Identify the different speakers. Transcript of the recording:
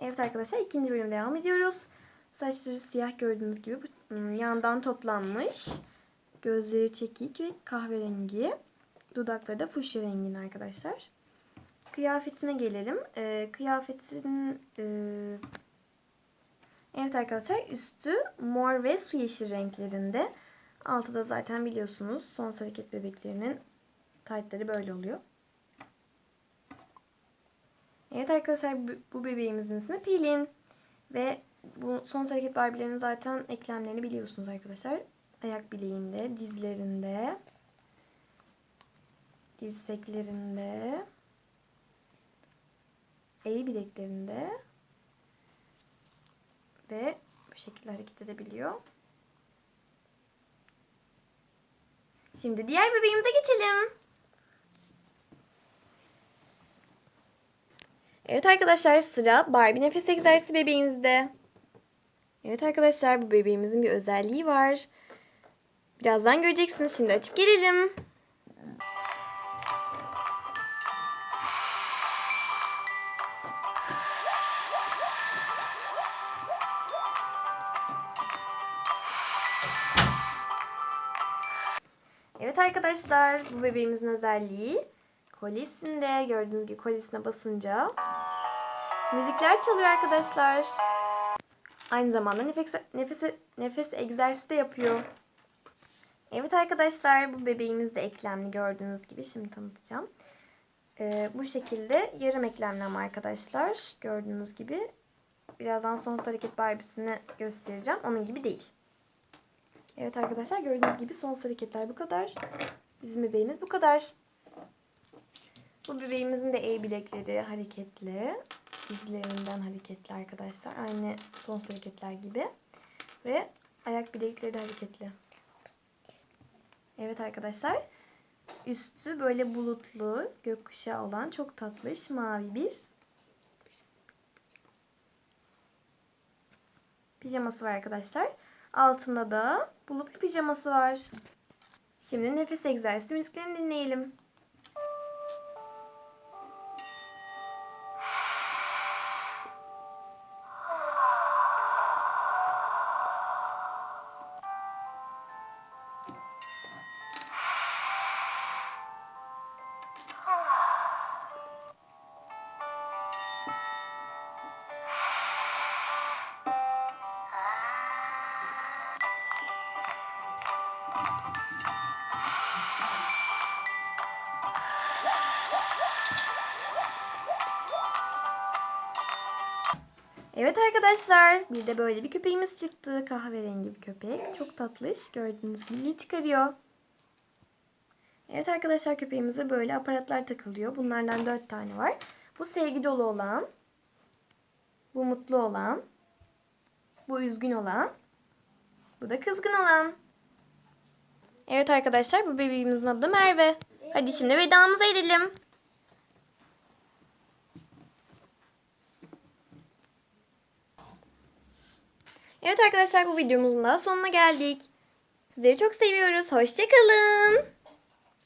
Speaker 1: Evet arkadaşlar ikinci bölüm devam ediyoruz. Saçları siyah gördüğünüz gibi ım, yandan toplanmış. Gözleri çekik ve kahverengi. Dudakları da fuşya renginde arkadaşlar. Kıyafetine gelelim. Ee, kıyafetin e, evet arkadaşlar üstü mor ve su yeşil renklerinde. Altı da zaten biliyorsunuz son hareket bebeklerinin taytları böyle oluyor. Evet arkadaşlar bu- bebeğimizin ismi Pelin. Ve bu son hareket Barbie'lerin zaten eklemlerini biliyorsunuz arkadaşlar. Ayak bileğinde, dizlerinde, dirseklerinde, el bileklerinde ve bu şekilde hareket edebiliyor. Şimdi diğer bebeğimize geçelim. Evet arkadaşlar sıra Barbie nefes egzersizi bebeğimizde. Evet arkadaşlar bu bebeğimizin bir özelliği var. Birazdan göreceksiniz. Şimdi açıp gelelim. Evet arkadaşlar bu bebeğimizin özelliği kolisinde gördüğünüz gibi kolisine basınca müzikler çalıyor arkadaşlar. Aynı zamanda nefes nefes nefes egzersizi de yapıyor. Evet arkadaşlar bu bebeğimiz de eklemli gördüğünüz gibi şimdi tanıtacağım. Ee, bu şekilde yarım eklemli ama arkadaşlar gördüğünüz gibi birazdan son hareket barbisini göstereceğim. Onun gibi değil. Evet arkadaşlar gördüğünüz gibi son hareketler bu kadar. Bizim bebeğimiz bu kadar. Bu bebeğimizin de el bilekleri hareketli. Dizlerinden hareketli arkadaşlar. Aynı son hareketler gibi. Ve ayak bilekleri de hareketli. Evet arkadaşlar. Üstü böyle bulutlu, gökkuşağı olan çok tatlış mavi bir pijaması var arkadaşlar. Altında da bulutlu pijaması var. Şimdi nefes egzersizi müziklerini dinleyelim. Evet arkadaşlar bir de böyle bir köpeğimiz çıktı. Kahverengi bir köpek. Çok tatlış. Gördüğünüz gibi çıkarıyor. Evet arkadaşlar köpeğimize böyle aparatlar takılıyor. Bunlardan dört tane var. Bu sevgi dolu olan. Bu mutlu olan. Bu üzgün olan. Bu da kızgın olan. Evet arkadaşlar bu bebeğimizin adı Merve. Hadi şimdi vedamızı edelim. Evet arkadaşlar bu videomuzun daha sonuna geldik. Sizleri çok seviyoruz. Hoşçakalın.